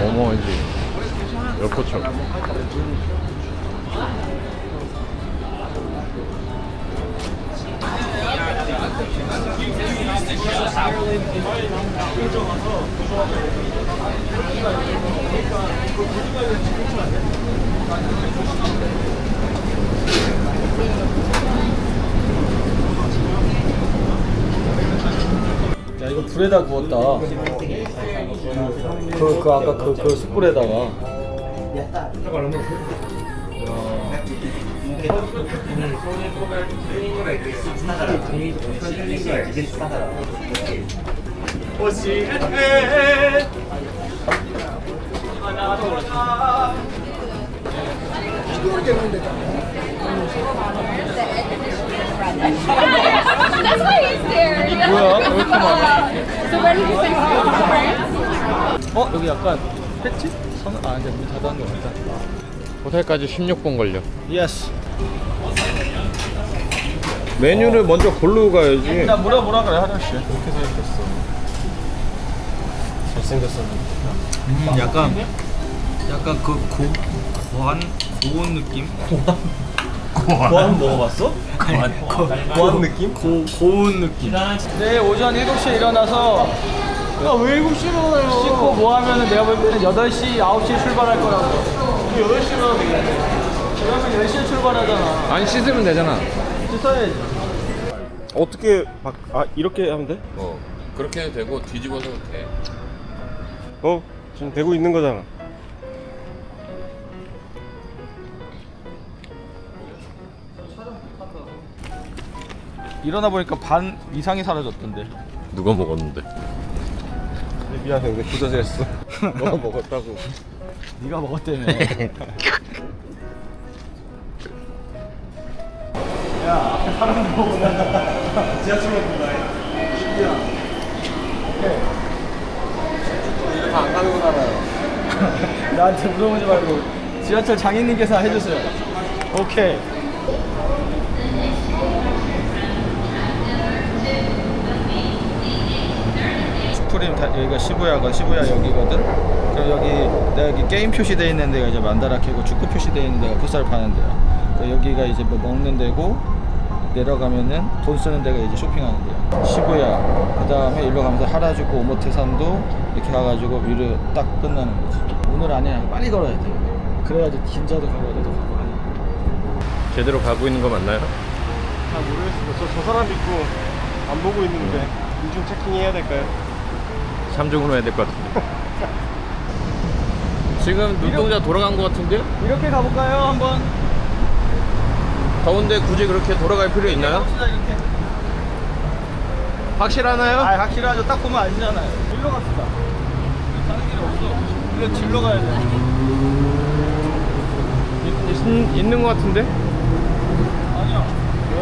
어머니지. 열포초 야 이거 불에다 구웠다. 그, 그 아까 그, 그 숯불에다가. 어 여기 약간 횟집? 선? 아 이제 문 닫았는 거 같다. 호텔까지 16분 걸려 예스. 메뉴를 먼저 고르고 가야지 나 뭐라 뭐라 그래 하정 씨. 그렇게 생겼어. 잘생겼었는데. 음 약간 약간 그 고, 고한 고온 느낌? 고한 먹어봤어? 고한 고한 느낌? 고 고운 느낌. 내일 오전 7시에 일어나서 야왜 7시에 일어나요? 씻고 뭐 하면은 내가 볼 때는 8시 9시에 출발할 거라고. 8시면 되겠네. 그러면 10시에 출발하잖아. 안 씻으면 되잖아 씻어야지. 어떻게 바, 아 이렇게 하면 돼? 어 그렇게 해도 되고 뒤집어서 돼어 지금 되고 있는 거잖아. 일어나 보니까 반 이상이 사라졌던데. 누가 먹었는데 미안해 근데 부자재였어. 너가 먹었다고. 네가 먹었다며. 야, 앞에 사람 보고 나 지하철로 본다. 신기야. 오케이. 안 가는 건 알아요. 나한테 물어보지 말고 지하철 장인님께서 해주세요. 오케이. 슈프림 다, 여기가 시부야가 시부야 여기거든. 그럼 여기 내가 여기 게임 표시되어 있는 데가 이제 만다라케고 축구 표시되어 있는 데가 풋살 파는 데야. 그 여기가 이제 뭐 먹는 데고 내려가면은 돈 쓰는 데가 이제 쇼핑하는 데야. 시부야. 그 다음에 일로 가면서 하라주쿠 오모테산도 이렇게 가가지고 위로 딱 끝나는 거지. 오늘 안에 빨리 걸어야 돼. 그래야지 긴자도 가고 어디도 가고 하니까. 제대로 가고 있는 거 맞나요? 잘 모르겠어. 저, 저 사람 믿고 안 보고 있는데 인중 체킹해야 될까요? 3중으로 해야 될 것 같은데 지금 눈동자 돌아간 것 같은데? 이렇게 가볼까요? 한번. 더운데 굳이 그렇게 돌아갈 필요 있나요? 갑시다 이렇게. 확실하나요? 아 확실하죠. 딱 보면 알잖아요. 일로 갑시다. 가는 길이 없어. 이거 길로 가야 돼. 있, 있는 것 같은데? 아니야.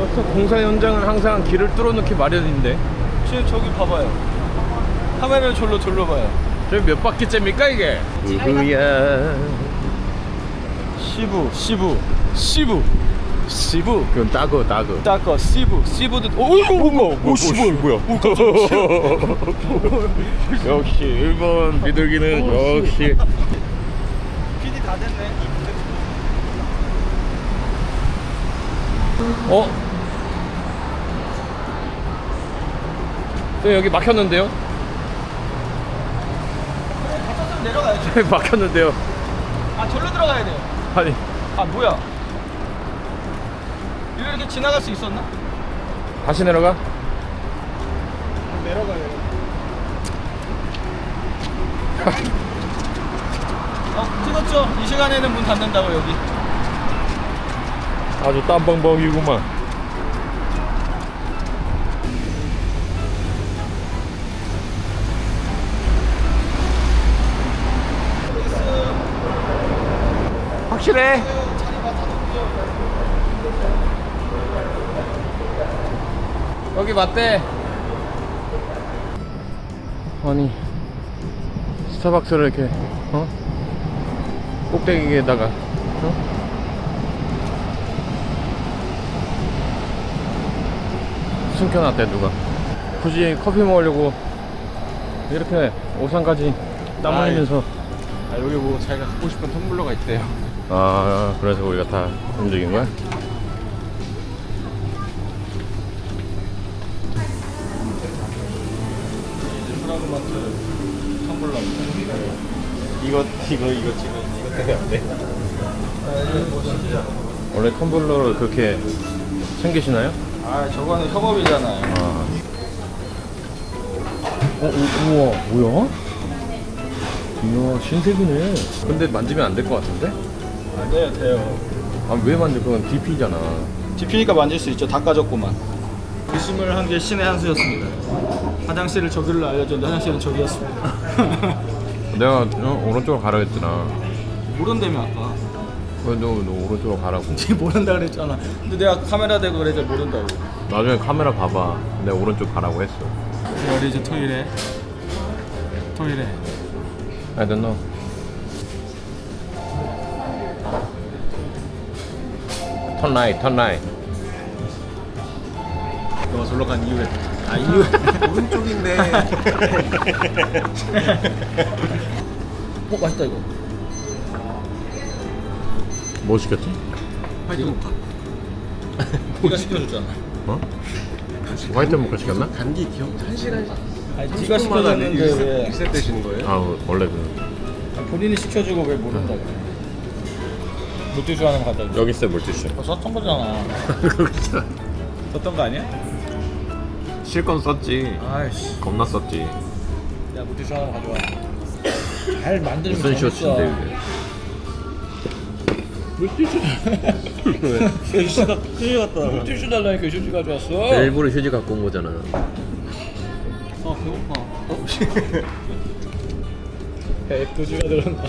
여기서 공사 현장은 항상 길을 뚫어놓기 마련인데 지금 저기 봐봐요. 카메라를 절로 돌려봐요. 저기 몇 바퀴째입니까 이게? 누구야 시부, 시부, 시부, 시부. 그건 따고 따고 따거 시부, 시부도. 오 이거 뭔가? 오 시부 뭐야? 역시 일본 비둘기는 역시 PD 다 됐네. 어? 또 여기 막혔는데요? 좀 내려가야지. 막혔는데요 아 절로 들어가야 돼요. 아니 아 뭐야? 이렇게 지나갈 수 있었나? 다시 내려가? 내려가요. 어 찍었죠? 이 시간에는 문 닫는다고 여기. 아주 땀벙벙이구만 확실해? 여기 맞대 아니 스타벅스를 이렇게 어? 꼭대기에다가 어? 숨겨놨대 누가 굳이 커피 먹으려고 이렇게 오산까지 땀. 흘리면서 아, 여기 뭐 자기가 갖고 싶은 텀블러가 있대요. 아 그래서 우리가 다 움직인 거야? 이거 이거 이거 지금 이거 때문에 안 돼. 원래 텀블러를 그렇게 챙기시나요? 아 저거는 협업이잖아요. 아. 어, 우, 우와, 뭐야? 이야, 신세계네. 근데 만지면 안 될 것 같은데? 안 돼요 돼요. 아, 왜 만져? 그건 DP잖아. DP니까 만질 수 있죠. 닦아줬구만. 의심을 한게 신의 한 수였습니다. 화장실을 저기로 알려줬는데 화장실은 저기였습니다. 내가 어, 오른쪽으로 가라 했잖아. 모른다며 아까. 왜 너, 너 오른쪽으로 가라고. 지금 모른다 그랬잖아. 근데 내가 카메라 대고 그래서 모른다고. 나중에 카메라 봐봐. 내가 오른쪽 가라고 했어. 어디 이제 토일에 토일에 I don't know. 턴 라이, 턴 라이. 너가 절로 간 이유에 아 이유 오른쪽인데. 어 맛있다 이거 뭐 시켰지? 화이트 모카 네가 시켜줬잖아 어? 화이트 모카 시켰나? 단기 기억 한 시간 아니 네가 시켜줬는데 왜 리셋되시는 거예요? 아, 원래 그. 아, 본인이 시켜주고 왜 모른다고 물티슈 하나 갖다 줘 여기 있어, 물티슈. 어, 썼던 거잖아. 썼던 거 아니야? 실건 썼지. 아이씨 겁나 썼지. 야 물티슈 하나 가져와 잘 만들면 무슨. 쇼츠인데, 그게. 물티슈 휴지 갖다 물티슈 달라니까 휴지 가져왔어 내가 일부러 휴지 갖고 온 거잖아. 아 배고파 어? 백도지가 들었나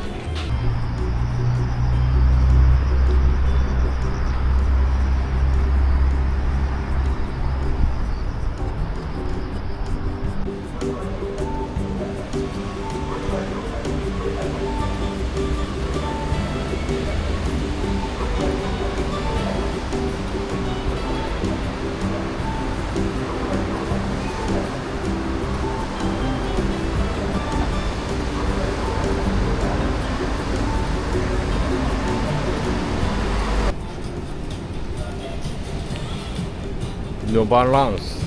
No balance.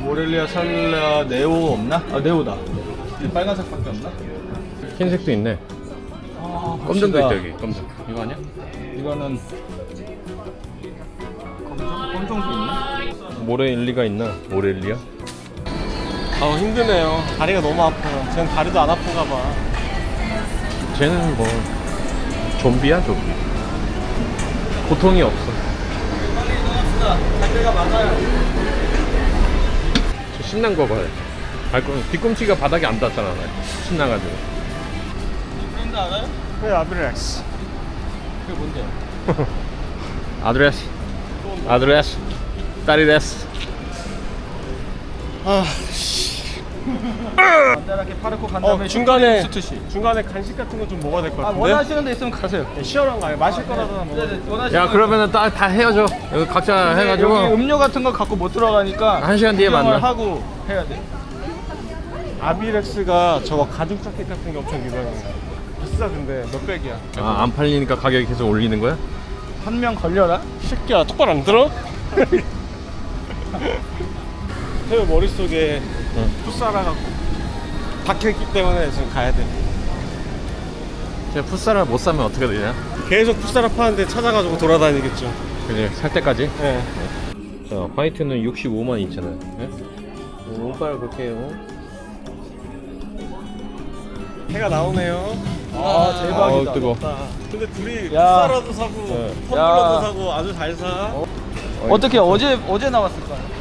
모렐리아 샬라 네오 없나? 아 네오다 빨간색밖에 없나? 흰색도 있네. 아, 검정도. 있다 여기. 검정. 이거 아니야? 이거는 검정? 검정도 있나? 모레일리가 있나? 모렐리아? 아 힘드네요. 다리가 너무 아파요. 전 다리도 안 아픈가 봐. 쟤는 뭐 좀비야 좀비. 고통이 없어. 갈 데가 많아요 저 신난 거 봐요. 발꿈 뒤꿈치가 바닥에 안 닿잖아. 나. 신나가지고. 브랜드 알아요? 네 아브렉스. 그게 뭔데요? 아드레스. 아드레스. 딸이레스. 아 간단하게 파르코 간 어, 다음에 중간에 스투시 중간에 간식 같은 거 좀 먹어야 될 것 아 같은데. 원하시는 데 있으면 가세요 네, 시원한 거 아니에요? 마실 거라도 먹어. 네네 원하시는 야 그러면은 다, 다 헤어져. 여기 각자 해가지고 여기 음료 같은 거 갖고 못 들어가니까 한 시간 뒤에 만나. 하고 해야 돼 아비렉스가 저거 가죽 자켓 같은 게 엄청 유명해요. 비싸 근데 몇 백이야. 아, 안 팔리니까 가격이 계속 올리는 거야? 한 명 걸려라 새끼야 똑바로 안 들어? 태우 머릿속에 응. 풋살아갖고 박혀있기 때문에 지금 가야 돼. 제가 풋살을 못 사면 어떻게 되냐? 계속 풋살아 파는데 찾아가지고 돌아다니겠죠. 그지 살 때까지. 예. 자 화이트는 65만 2천 원. 예? 운빨 그렇게 요 해가 나오네요. 아, 대박이다. 아우, 뜨거. 근데 둘이 야. 풋살아도 사고 네. 텀블러도 야. 사고 아주 잘 사. 어떻게 어제 어제 나왔을까요?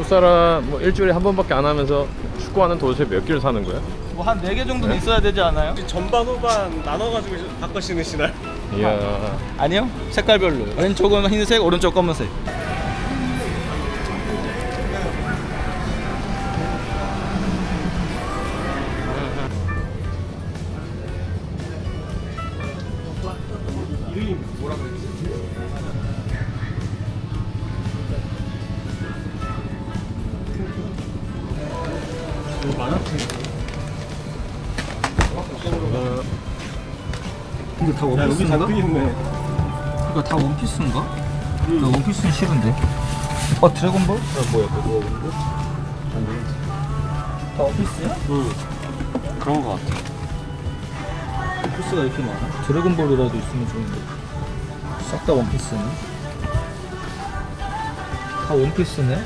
풋살아 뭐 일주일에 한 번밖에 안 하면서 축구하는 도대체 몇 개를 사는 거야? 뭐 한 네 개 정도는 있어야 되지 않아요? 전반 후반 나눠가지고 바꿔 신으시나요? 이야. 아니요 색깔별로 왼쪽은 흰색 오른쪽 검은색 이름이 뭐라 그랬지? 근데 다 야 여기 잡혀있네 이거 다 원피스인가? 나 원피스는 싫은데 어 드래곤볼? 아, 뭐야, 그거. 다 원피스야? 응 그런 거 같아 원피스가 이렇게 많아? 드래곤볼이라도 있으면 좋은데 싹 다 원피스네 다 원피스네?